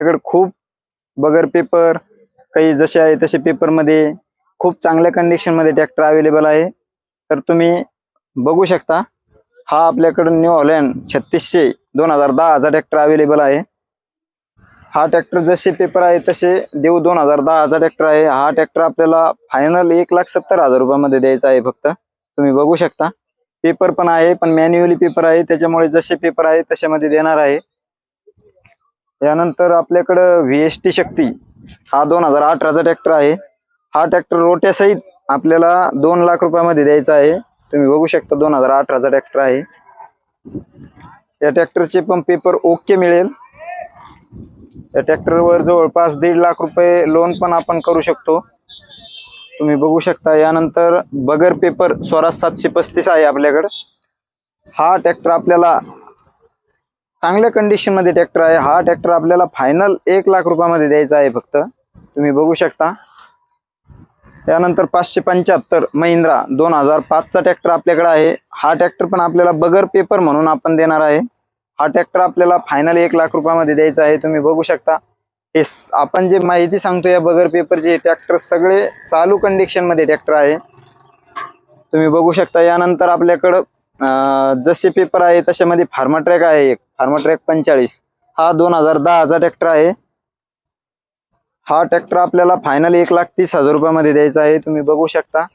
आपल्याकडे खूप बगर पेपर काही जसे आहे तसे पेपरमध्ये खूप चांगल्या कंडिशनमध्ये ट्रॅक्टर अवेलेबल आहे. तर तुम्ही बघू शकता हा आपल्याकडं न्यू हॉलँड छत्तीसशे दोन हजार दहाचा ट्रॅक्टर अवेलेबल आहे. हा ट्रॅक्टर जसे पेपर आहे तसे देऊ दोन हजार दहाचा ट्रॅक्टर आहे. हा ट्रॅक्टर आपल्याला फायनल एक लाख सत्तर हजार रुपयामध्ये द्यायचा आहे फक्त. तुम्ही बघू शकता. पेपर पण आहे पण मॅन्युअली पेपर आहे. त्याच्यामुळे जसे पेपर आहे तशामध्ये देणार आहे. यानंतर आपल्याकडं व्ही एस टी शक्ती हा दोन हजार अठराचा ट्रॅक्टर आहे. हा ट्रॅक्टर रोट्यासहित आपल्याला दोन लाख रुपयामध्ये द्यायचा आहे. तुम्ही बघू शकता दोन हजार अठराचा ट्रॅक्टर आहे. या ट्रॅक्टरचे पण पेपर ओके मिळेल. या ट्रॅक्टरवर जवळपास दीड लाख रुपये लोन पण आपण करू शकतो. तुम्ही बघू शकता यानंतर बगर पेपर स्वराज सातशे पस्तीस आहे आपल्याकडं. हा ट्रॅक्टर आपल्याला चांगल्या कंडिशनमध्ये ट्रॅक्टर आहे. हा ट्रॅक्टर आपल्याला फायनल एक लाख रुपयामध्ये द्यायचा आहे फक्त. तुम्ही बघू शकता. त्यानंतर पाचशे पंच्याहत्तर महिंद्रा दोन हजार पाचचा ट्रॅक्टर आपल्याकडे आहे. हा ट्रॅक्टर पण आपल्याला बगर पेपर म्हणून आपण देणार आहे. हा ट्रॅक्टर आपल्याला फायनल एक लाख रुपयामध्ये द्यायचा आहे. तुम्ही बघू शकता. हे आपण जे माहिती सांगतो या बगर पेपरचे ट्रॅक्टर सगळे चालू कंडिशनमध्ये ट्रॅक्टर आहे. तुम्ही बघू शकता. यानंतर आपल्याकडं जसे पेपर आहे तशामध्ये फार्मा ट्रॅक आहे एक. फार्मा ट्रॅक पंचेचाळीस. हा दोन हजार दहाचा ट्रॅक्टर आहे. हा ट्रॅक्टर आपल्याला फायनल एक लाख तीस हजार रुपयामध्ये द्यायचा आहे. तुम्ही बघू शकता.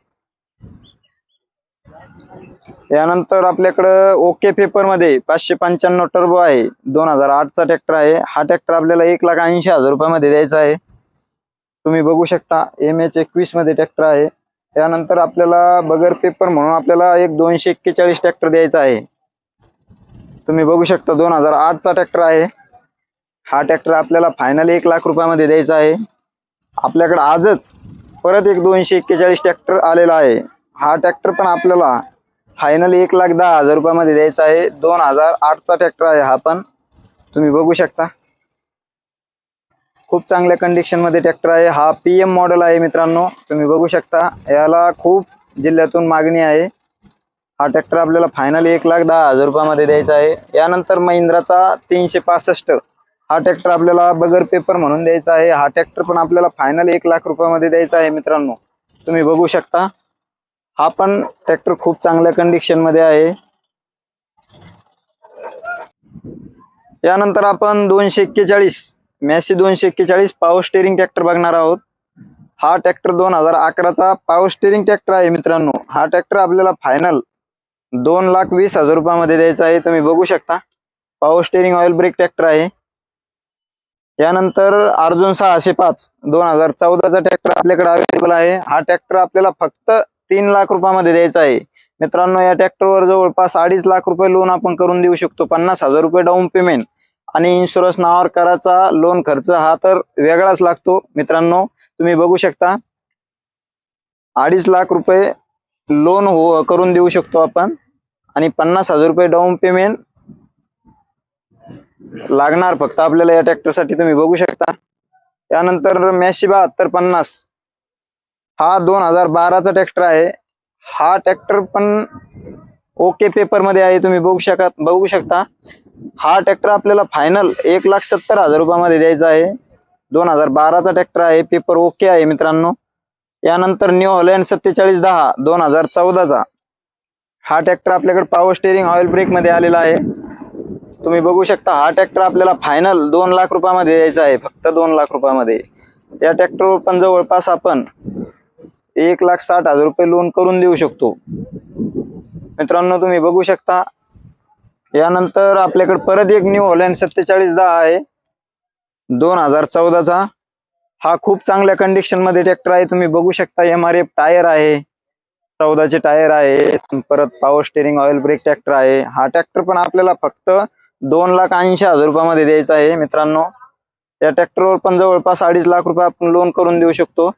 यानंतर आपल्याकडं ओके पेपरमध्ये पाचशे पंच्याण्णव टर्बो आहे. दोन हजार आठचा ट्रॅक्टर आहे. हा ट्रॅक्टर आपल्याला एक लाख ऐंशी हजार रुपयामध्ये द्यायचा आहे. तुम्ही बघू शकता. एम एच एकवीसमध्ये ट्रॅक्टर आहे. त्यानंतर आपल्याला बगर पेपर म्हणून आपल्याला एक दोनशे एक्केचाळीस ट्रॅक्टर द्यायचा आहे. तुम्ही बघू शकता दोन हजार आठचा ट्रॅक्टर आहे. हा ट्रॅक्टर आपल्याला फायनल एक लाख रुपयामध्ये द्यायचा आहे. आपल्याकडे आजच परत एक दोनशे एक्केचाळीस ट्रॅक्टर आलेला आहे. हा ट्रॅक्टर पण आपल्याला फायनल एक लाख दहा हजार रुपयामध्ये द्यायचा आहे. दोन हजार आठचा ट्रॅक्टर आहे हा पण. तुम्ही बघू शकता. खूप चांगल्या कंडिशनमध्ये ट्रॅक्टर आहे. हा पी एम मॉडेल आहे मित्रांनो. तुम्ही बघू शकता. याला खूप जिल्ह्यातून मागणी आहे. हा ट्रॅक्टर आपल्याला फायनल एक लाख दहा हजार रुपयामध्ये द्यायचा आहे. यानंतर महिंद्राचा तीनशे पासष्ट. हा ट्रॅक्टर आपल्याला बगर पेपर म्हणून द्यायचा आहे. हा ट्रॅक्टर पण आपल्याला फायनल एक लाख रुपयामध्ये द्यायचा आहे मित्रांनो. तुम्ही बघू शकता. हा पण ट्रॅक्टर खूप चांगल्या कंडिशनमध्ये आहे. यानंतर आपण दोनशे एक्केचाळीस. मॅसी दोनशे एक्केचाळीस पॉवर स्टेरिंग ट्रॅक्टर बघणार आहोत. हा ट्रॅक्टर दोन हजार अकराचा पॉवर स्टेरिंग ट्रॅक्टर आहे मित्रांनो. हा ट्रॅक्टर आपल्याला फायनल दोन लाख वीस हजार रुपयामध्ये द्यायचा आहे. तुम्ही बघू शकता. Power steering oil brake tractor आहे. यानंतर अर्जुन सहाशे पाच दोन हजार चौदाचा ट्रॅक्टर आपल्याकडे अवेलेबल आहे. हा ट्रॅक्टर आपल्याला फक्त तीन लाख रुपयामध्ये द्यायचा आहे. मित्रांनो या ट्रॅक्टरवर जवळपास अडीच लाख रुपये लोन आपण करून देऊ शकतो. पन्नास हजार रुपये डाऊन पेमेंट आणि इन्शुरन्स नावावर करायचा लोन खर्च हा तर वेगळाच लागतो. मित्रांनो तुम्ही बघू शकता. अडीच लाख रुपये लोन हो करून देऊ शकतो आपण. आणि पन्नास हजार रुपये डाऊन पेमेंट लागणार फक्त आपल्याला या ट्रॅक्टरसाठी तुम्ही बघू शकता. त्यानंतर मॅशी बहात्तर पन्नास. हा दोन हजार बाराचा ट्रॅक्टर आहे. हा ट्रॅक्टर पण ओके पेपरमध्ये आहे तुम्ही बघू शकत बघू शकता. हा ट्रॅक्टर आपल्याला फायनल एक लाख सत्तर हजार रुपयामध्ये द्यायचा आहे. दोन हजार बाराचा ट्रॅक्टर आहे. पेपर ओके आहे मित्रांनो. यानंतर न्यू हॉलँड सत्तेचाळीस दहा दोन हजार चौदाचा. हा ट्रॅक्टर आपल्याकडे पॉवर स्टेअरिंग ऑइल ब्रेकमध्ये आलेला आहे. तुम्ही बघू शकता हा ट्रॅक्टर आपल्याला फायनल दोन लाख रुपयामध्ये द्यायचा आहे. फक्त दोन लाख रुपयामध्ये. या ट्रॅक्टरवर पण जवळपास आपण एक लाख साठ हजार रुपये लोन करून देऊ शकतो. मित्रांनो तुम्ही बघू शकता यानंतर आपल्याकडे परत एक न्यू हॉलँड सत्तेचाळीस दहा आहे. दोन हजार चौदाचा. हा खूप चांगल्या कंडिशनमध्ये ट्रॅक्टर आहे. तुम्ही बघू शकता एम आर एफ टायर आहे. चौदाचे टायर आहे. परत power steering oil brake tractor आहे. हा ट्रॅक्टर पण आपल्याला फक्त दोन लाख ऐंशी हजार रुपयामध्ये द्यायचा आहे मित्रांनो. या ट्रॅक्टरवर पण जवळपास अडीच लाख रुपये आपण लोन करून देऊ शकतो.